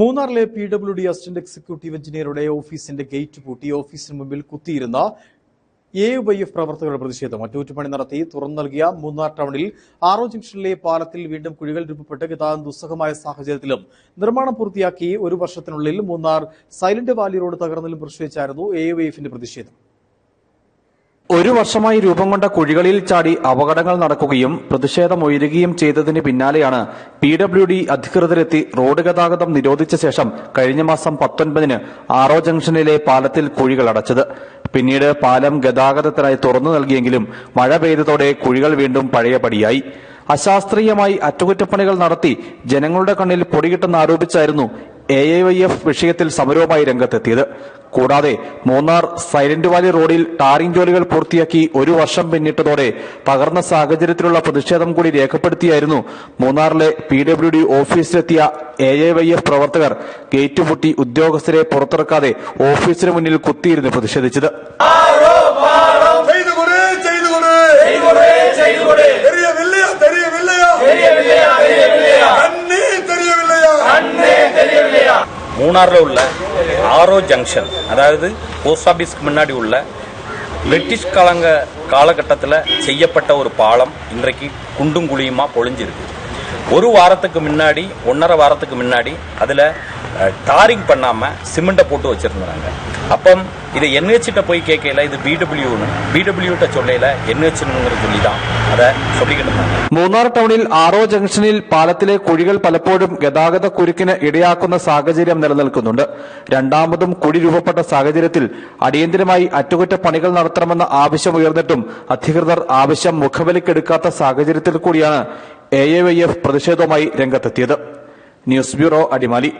മൂന്നാറിലെ P W D assistant executive എഞ്ചിനീയറുടെ ഓഫീസിന്റെ ഗേറ്റ് പൂട്ടി. ഓഫീസിന് മുമ്പിൽ കുത്തിയിരുന്ന എ വൈ എഫ് പ്രവർത്തകരുടെ പ്രതിഷേധം. അറ്റകുറ്റപ്പണി നടത്തി. തുറന്നു നൽകിയ മൂന്നാർ ടൗണിൽ ആറോ ജംഗ്ഷനിലെ പാലത്തിൽ വീണ്ടും കുഴികൾ രൂപപ്പെട്ട് ഗതാഗതം ദുസ്സഹമായ സാഹചര്യത്തിലും നിർമ്മാണം പൂർത്തിയാക്കി ഒരു വർഷത്തിനുള്ളിൽ മൂന്നാർ സൈലന്റ് വാലി റോഡ് തകർന്നതിലും പ്രതിഷേധിച്ചായിരുന്നു എ വൈ എഫിന്റെ പ്രതിഷേധം. ഒരു വർഷമായി രൂപം കൊണ്ട കുഴികളിൽ ചാടി അപകടങ്ങൾ നടക്കുകയും പ്രതിഷേധം ഉയരുകയും ചെയ്തതിന് പിന്നാലെയാണ് പി ഡബ്ല്യു ഡി അധികൃതരെത്തി റോഡ് ഗതാഗതം നിരോധിച്ച ശേഷം കഴിഞ്ഞ മാസം പത്തൊൻപതിന് ആറോ ജംഗ്ഷനിലെ പാലത്തിൽ കുഴികൾ അടച്ചത്. പിന്നീട് പാലം ഗതാഗതത്തിനായി തുറന്നു നൽകിയെങ്കിലും മഴ പെയ്തതോടെ കുഴികൾ വീണ്ടും പഴയപടിയായി. അശാസ്ത്രീയമായി അറ്റകുറ്റപ്പണികൾ നടത്തി ജനങ്ങളുടെ കണ്ണിൽ പൊടികിട്ടെന്ന് ആരോപിച്ചായിരുന്നു എ ഐ വൈ എഫ് വിഷയത്തിൽ സമരവുമായി രംഗത്തെത്തിയത്. കൂടാതെ മൂന്നാർ സൈലന്റ് വാലി റോഡിൽ ടാറിംഗ് ജോലികൾ പൂർത്തിയാക്കി ഒരു വർഷം പിന്നിട്ടതോടെ തകർന്ന സാഹചര്യത്തിലുള്ള പ്രതിഷേധം കൂടി രേഖപ്പെടുത്തിയായിരുന്നു മൂന്നാറിലെ പി ഡബ്ല്യു ഡി ഓഫീസിലെത്തിയ എ ഐ വൈ എഫ് പ്രവർത്തകർ ഗേറ്റ് പൂട്ടി ഉദ്യോഗസ്ഥരെ പുറത്തിറക്കാതെ ഓഫീസിന് മുന്നിൽ കുത്തിയിരുന്ന് പ്രതിഷേധിച്ചത്. மூணாரில் உள்ள ஆரோ ஜங்ஷன் அதாவது போஸ்ட் ஆஃபீஸ்க்கு முன்னாடி உள்ள பிரிட்டிஷ் காலங்க காலகட்டத்தில் செய்யப்பட்ட ஒரு பாலம் இன்றைக்கு குண்டும் குழியுமாக பொழிஞ்சிருக்கு. ஒரு வாரத்துக்கு முன்னாடி ஒன்றரை வாரத்துக்கு முன்னாடி அதில் டாரிங் பண்ணாமல் சிமெண்ட்டை போட்டு வச்சுருந்தாங்க. அப்பம் இதை என்ஹெச்சிட்ட போய் கேட்கல இது பிடபிள்யூன்னு பிடபிள்யூட்ட சொல்லல என்ஹெச்னுங்கிற சொல்லி தான் அதை சொல்லிக்கிட்டு இருந்தாங்க മൂന്നാർ ടൗണിൽ ആറോ ജംഗ്ഷനിൽ പാലത്തിലെ കുഴികൾ പലപ്പോഴും ഗതാഗത കുരുക്കിന് ഇടയാക്കുന്ന സാഹചര്യം നിലനിൽക്കുന്നുണ്ട് രണ്ടാമതും കുഴി രൂപപ്പെട്ട സാഹചര്യത്തിൽ അടിയന്തരമായി അറ്റകുറ്റപ്പണികൾ നടത്തണമെന്ന ആവശ്യമുയർന്നിട്ടും അധികൃതർ ആവശ്യം മുഖവിലക്കെടുക്കാത്ത സാഹചര്യത്തിൽ കൂടിയാണ് എ എ വൈ എഫ് പ്രതിഷേധവുമായി രംഗത്തെത്തിയത് ന്യൂസ് ബ്യൂറോ അടിമാലി